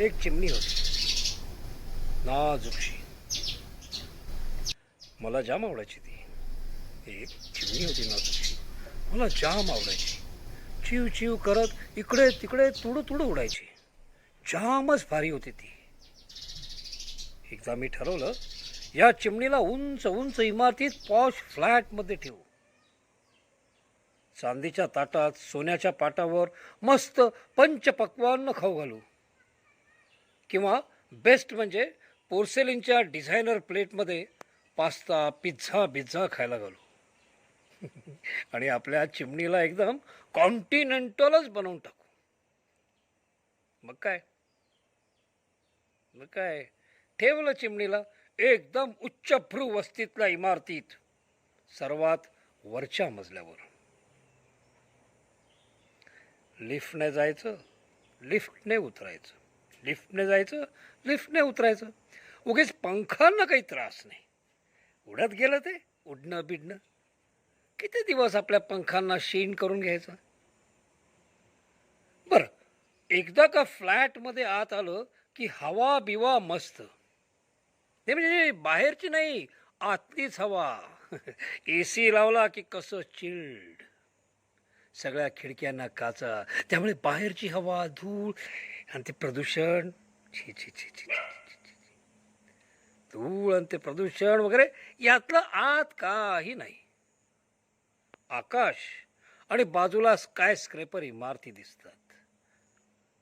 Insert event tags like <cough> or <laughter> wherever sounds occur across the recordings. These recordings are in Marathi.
एक चिमणी होती. नाजूकशी मला जाम आवडायची ती. एक चिमणी होती नाजूकशी मला जाम आवडायची. चिव चिव करत इकडे तिकडे तुडू तुडू उडायची. जामच भारी होती ती. एकदा मी ठरवलं या चिमणीला उंच उंच इमारतीत पॉश फ्लॅटमध्ये ठेवू. चांदीच्या ताटात सोन्याच्या पाटावर मस्त पंचपक्वान्न खाऊ घालू. किंवा बेस्ट म्हणजे पोर्सेलिनच्या डिझायनर प्लेटमध्ये पास्ता पिझ्झा बिझ्झा खायला घालू. <laughs> आणि आपल्या चिमणीला एकदम कॉन्टिनेंटलच बनवून टाकू. मग काय? मग काय? ठेवलं चिमणीला एकदम उच्चभ्रू वस्तीतल्या इमारतीत सर्वात वरच्या मजल्यावर. लिफ्टने जायचं लिफ्टने उतरायचं. लिफ्टने जायचं लिफ्टने उतरायचं. उगीच पंखांना काही त्रास नाही. उडत गेलं ते उडणं बिडणं. किती दिवस आपल्या पंखांना शीन करून घ्यायचं? बरं एकदा का फ्लॅटमध्ये आत आलं की हवा बिवा मस्त. ते म्हणजे बाहेरची नाही आतलीच हवा. <laughs> ए सी लावला की कसं चिल्ड. सगळ्या खिडक्यांना काचा त्यामुळे बाहेरची हवा धूळ. आणि ते प्रदूषण छी छी छी छी धूळ आणि ते प्रदूषण वगैरे यातलं आत काही नाही. आकाश आणि बाजूला स्काय स्क्रेपर इमारती दिसतात.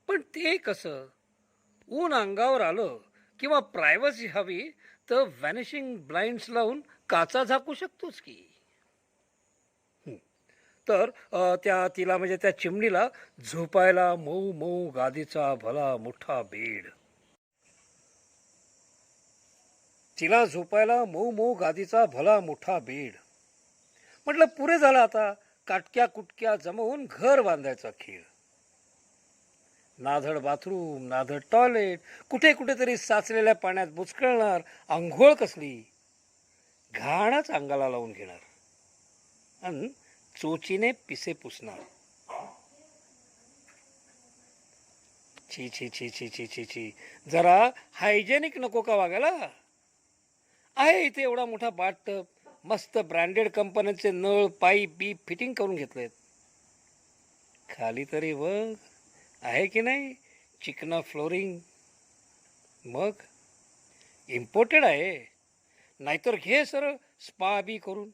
पण ते कसं? ऊन अंगावर आलं किंवा प्रायव्हसी हवी तर व्हॅनिशिंग ब्लाइंड्स लावून काचा झाकू शकतोच की? तर त्या तिला म्हणजे त्या चिमणीला झोपायला मऊ मऊ गादीचा भला मोठा बेड. तिला झोपायला मऊ मऊ गादीचा भला मोठा बेड. म्हटलं पुरे झालं आता. काटक्या कुटक्या जमवून घर बांधायचा खेळ. नाधड बाथरूम नाधड टॉयलेट कुठे कुठेतरी साचलेल्या पाण्यात बुचकळणार आंघोळ कसली. घाणच अंगाला लावून घेणार. आणि चोचीने पिसे पुसणार. छी छी छी छी छी छी छी जरा हायजेनिक नको का वागायला? आहे इथे एवढा मोठा बाटटब मस्त ब्रँडेड कंपन्यांचे नळ पाईप बीप फिटिंग करून घेतलेत. खाली तरी बघ. आहे की नाही? चिकना फ्लोरिंग. मग? इम्पोर्टेड आहे. नाहीतर घे सर स्पा बी करून.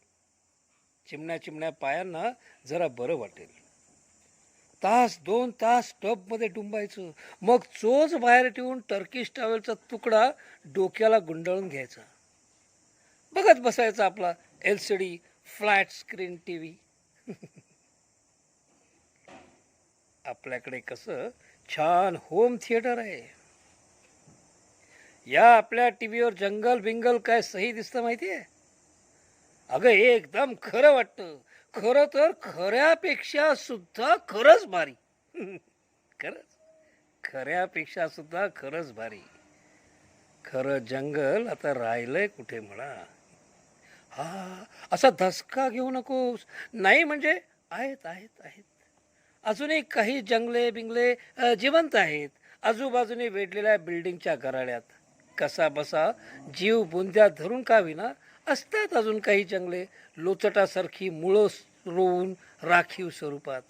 चिमण्या चिमण्या पायांना जरा बरं वाटेल. तास दोन तास टबमध्ये डुंबायचं. मग चोच बाहेर ठेवून टर्किश टॉवेलचा तुकडा डोक्याला गुंडाळून घ्यायचा. बघत बसायचा आपला L C D flat screen T V <laughs> आपल्याकडे कसं छान होम थिएटर आहे. या आपल्या टी व्हीवर जंगल बिंगल काय सही दिसतं माहिती आहे अगं हे एकदम खरं वाटतं. खरं तर खऱ्यापेक्षा सुद्धा खरंच भारी. <laughs> खरंच. खऱ्यापेक्षा सुद्धा खरंच भारी. खरं जंगल आता राहिलंय कुठे म्हणा. हा असा धसका घेऊ नकोस. नाही म्हणजे आहेत आहेत आहेत. अजूनही काही जंगले बिंगले जिवंत आहेत. आजूबाजूने वेढलेल्या बिल्डिंगच्या गराड्यात कसा बसा जीव बुंद्यात धरून का विना असतात अजून काही जंगले. लोचटासारखी मुळं रोवून राखीव स्वरूपात.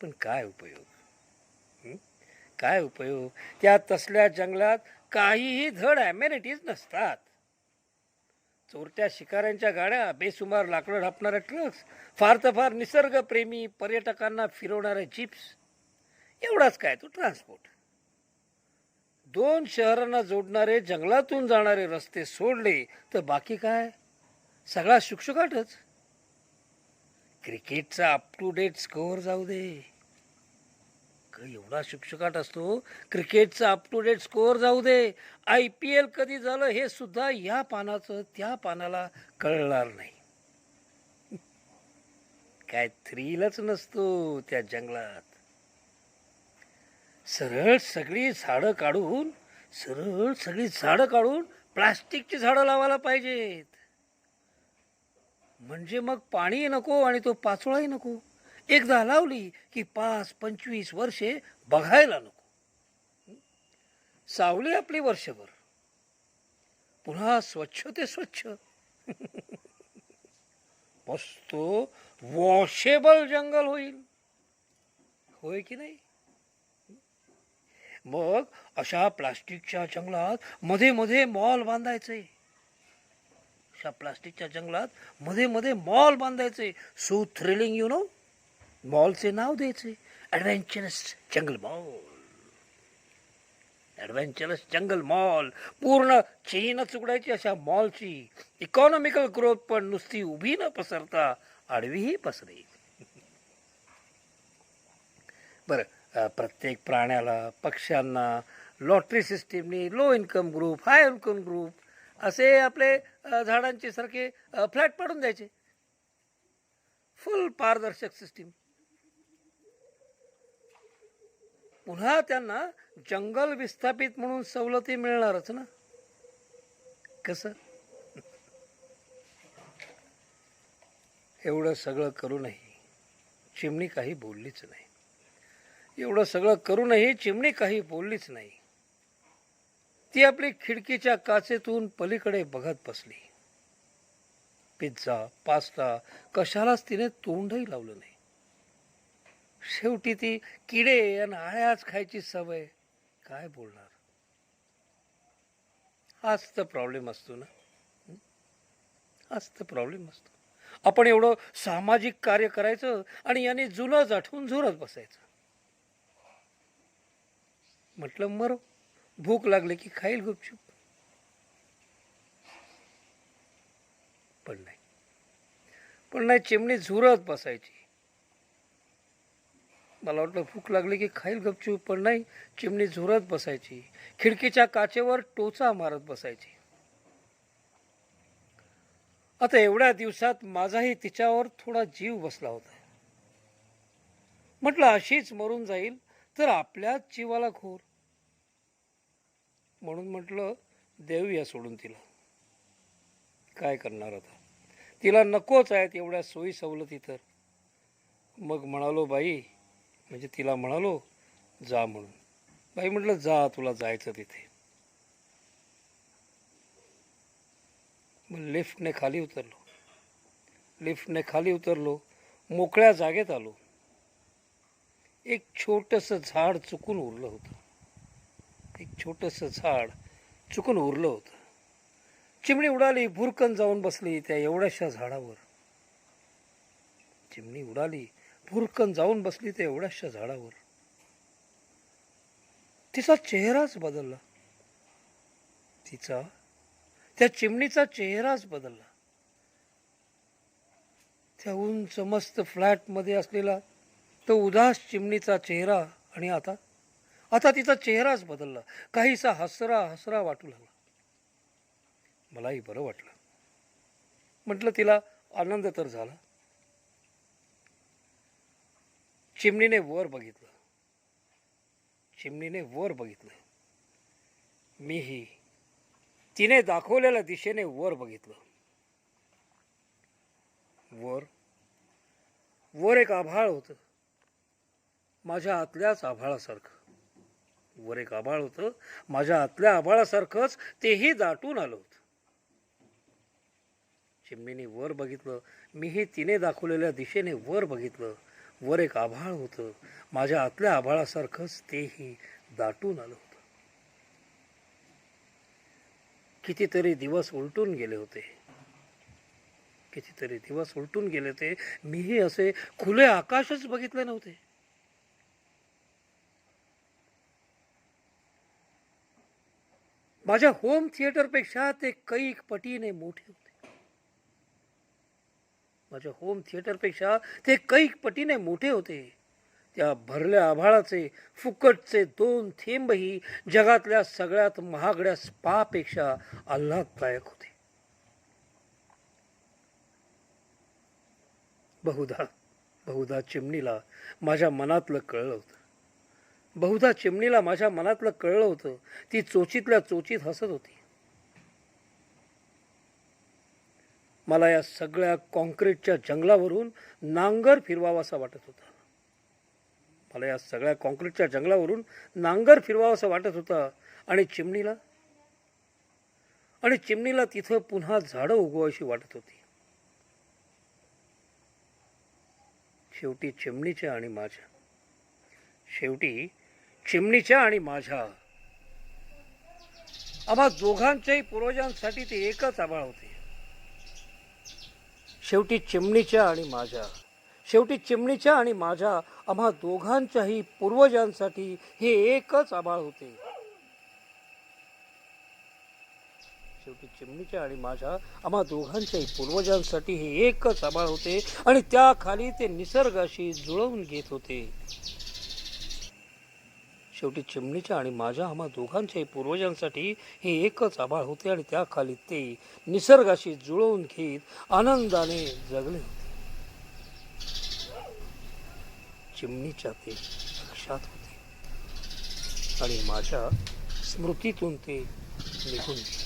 पण काय उपयोग? काय उपयोग? त्या तसल्या जंगलात काहीही धड ॲम्युनिटीज नसतात. चोरट्या शिकाऱ्यांच्या गाड्या बेसुमार लाकडं ढापणाऱ्या ट्रक्स फार तर फार निसर्गप्रेमी पर्यटकांना फिरवणारे जिप्स एवढाच काय तो ट्रान्सपोर्ट दोन शहरांना जोडणारे जंगलातून जाणारे रस्ते सोडले तर बाकी काय? सगळा शुकशुकाटच. क्रिकेटचा अप टू डेट स्कोअर जाऊ दे. एवढा शुकशुकाट असतो क्रिकेटचा अप टू डेट स्कोअर जाऊ दे. आय पी एल कधी झालं हे सुद्धा या पानाचं त्या पानाला कळणार नाही. <laughs> काय थ्रीलच नसतो त्या जंगलात. सरळ सगळी झाडं काढून सरळ सगळी झाडं काढून प्लास्टिकची झाडं लावायला पाहिजेत. म्हणजे मग पाणी नको आणि तो पाचोळाही नको. एकदा लावली की पाच पंचवीस वर्षे बघायला नको. सावली आपली वर्षभर. पुन्हा स्वच्छ ते स्वच्छ. <laughs> मस्त वॉशेबल जंगल होईल. होय की नाही? मग अशा प्लास्टिकच्या जंगलात मध्ये मध्ये मॉल बांधायचे. अशा प्लास्टिकच्या जंगलात मध्ये मध्ये मॉल बांधायचे. सो थ्रिलिंग यु नो मॉलचे नाव द्यायचे. Adventurous jungle mall adventurous jungle mall पूर्ण चेनच उघडायची अशा मॉलची. इकॉनॉमिकल ग्रोथ पण नुसती उभी न पसरता आडवीही पसरेल. <laughs> बरं प्रत्येक प्राण्याला पक्ष्यांना lottery सिस्टीमनी low income group high income group असे आपले झाडांचे सारखे फ्लॅट पाडून द्यायचे. फुल पारदर्शक सिस्टीम पुन्हा त्यांना जंगल विस्थापित म्हणून सवलती मिळणारच ना? कसं? एवढं सगळं करूनही चिमणी काही बोललीच नाही. एवढं सगळं करूनही चिमणी काही बोललीच नाही. ती आपली खिडकीच्या काचेतून पलीकडे बघत बसली. पिझ्झा पास्ता कशालाच तिने तोंडही लावलं नाही. शेवटी ती किडे आणि आळ्याच खायची सवय काय बोलणार? हाच तर प्रॉब्लेम असतो ना? हाच तर प्रॉब्लेम असतो. आपण एवढं सामाजिक कार्य करायचं आणि याने जुनं आठवून झुरत बसायचं. म्हटलं मरो भूक लागली की खाईल गुपचूप. पण नाही. पण नाही चिमणी झुरत बसायची. मला वाटलं भूक लागली की खाईल गपचूप. पण नाही चिमणी झुरत बसायची. खिडकीच्या काचेवर टोचा मारत बसायची. आता एवढ्या दिवसात माझाही तिच्यावर थोडा जीव बसला होता. म्हटलं अशीच मरून जाईल तर आपल्याच जीवाला घोर. म्हणून म्हटलं देऊया सोडून तिला. काय करणार आता? तिला नकोच आहेत एवढ्या सोयी सवलती तर. मग म्हणालो बाई म्हणजे तिला म्हणालो जा म्हणून. बाई म्हटलं जा तुला जायचं तिथे. मग लिफ्टने खाली उतरलो. लिफ्टने खाली उतरलो मोकळ्या जागेत आलो. एक छोटंसं झाड चुकून उरलं होतं. एक छोटंसं झाड चुकून उरलं होतं. चिमणी उडाली भुरकन जाऊन बसली त्या एवढ्याशा झाडावर. चिमणी उडाली भुरकन जाऊन बसली त्या एवढ्याशा झाडावर. तिचा चेहराच बदलला. तिचा त्या चिमणीचा चेहराच बदलला. त्या उंच मस्त फ्लॅटमध्ये असलेला तो उदास चिमणीचा चेहरा आणि आता आता तिचा चेहराच बदलला. काहीसा हसरा हसरा वाटू लागला. मलाही बरं वाटलं. म्हटलं तिला आनंद तर झाला. चिमणीने वर बघितलं. चिमणीने वर बघितलं. मीही तिने दाखवलेल्या दिशेने वर बघितलं. वर वर एक आभाळ होतं. माझ्या आतल्याच आभाळासारखं. वर एक आभाळ होतं. माझ्या आतल्या आभाळासारखंच तेही दाटून आलं होतं. चिमणीने वर बघितलं. मीही तिने दाखवलेल्या दिशेने वर बघितलं. वर एक आभाळ होतं. माझ्या आतल्या आभाळासारखंच तेही दाटून आलं होतं. कितीतरी दिवस उलटून गेले होते. कितीतरी दिवस उलटून गेले होते. मीही असे खुले आकाशच बघितले नव्हते. माझ्या होम थिएटरपेक्षा ते कैक पटीने मोठे होते. माझ्या होम थिएटरपेक्षा ते कैक पटीने मोठे होते. त्या भरल्या आभाळाचे फुकटचे दोन थेंबही जगातल्या सगळ्यात महागड्या स्पापेक्षा आल्हाददायक होते. बहुधा बहुधा चिमणीला माझ्या मनातलं कळलं होतं. बहुधा चिमणीला माझ्या मनातलं कळलं होतं. ती चोचीतल्या चोचीत हसत होती. मला या सगळ्या कॉन्क्रीटच्या जंगलावरून नांगर फिरवावासा वाटत होता. मला या सगळ्या कॉन्क्रीटच्या जंगलावरून नांगर फिरवावासा वाटत होता. आणि चिमणीला? आणि चिमणीला तिथं पुन्हा झाडं उगवायची वाटत होती. शेवटी चिमणीच्या आणि माझ्या. शेवटी चिमणीच्या आणि माझ्या. आम्हा दोघांच्याही पूर्वजांसाठी ते एकच आभाळ होते. शेवटी चिमणीच्या आणि माझ्या. शेवटी चिमणीच्या आणि माझ्या आम्हा दोघांच्याही पूर्वजांसाठी हे एकच आभाळ होते. शेवटी चिमणीच्या आणि माझ्या आम्हा दोघांच्याही पूर्वजांसाठी हे एकच आभाळ होते आणि त्याखाली ते निसर्गाशी जुळवून घेत होते. शेवटी चिमणीच्या आणि माझ्या आम्हा दोघांच्याही पूर्वजांसाठी हे एकच आभाळ होते आणि त्याखाली ते निसर्गाशी जुळवून घेत आनंदाने जगले होते. चिमणीच्या ते लक्षात होते. आणि माझ्या स्मृतीतून ते निघून गेले.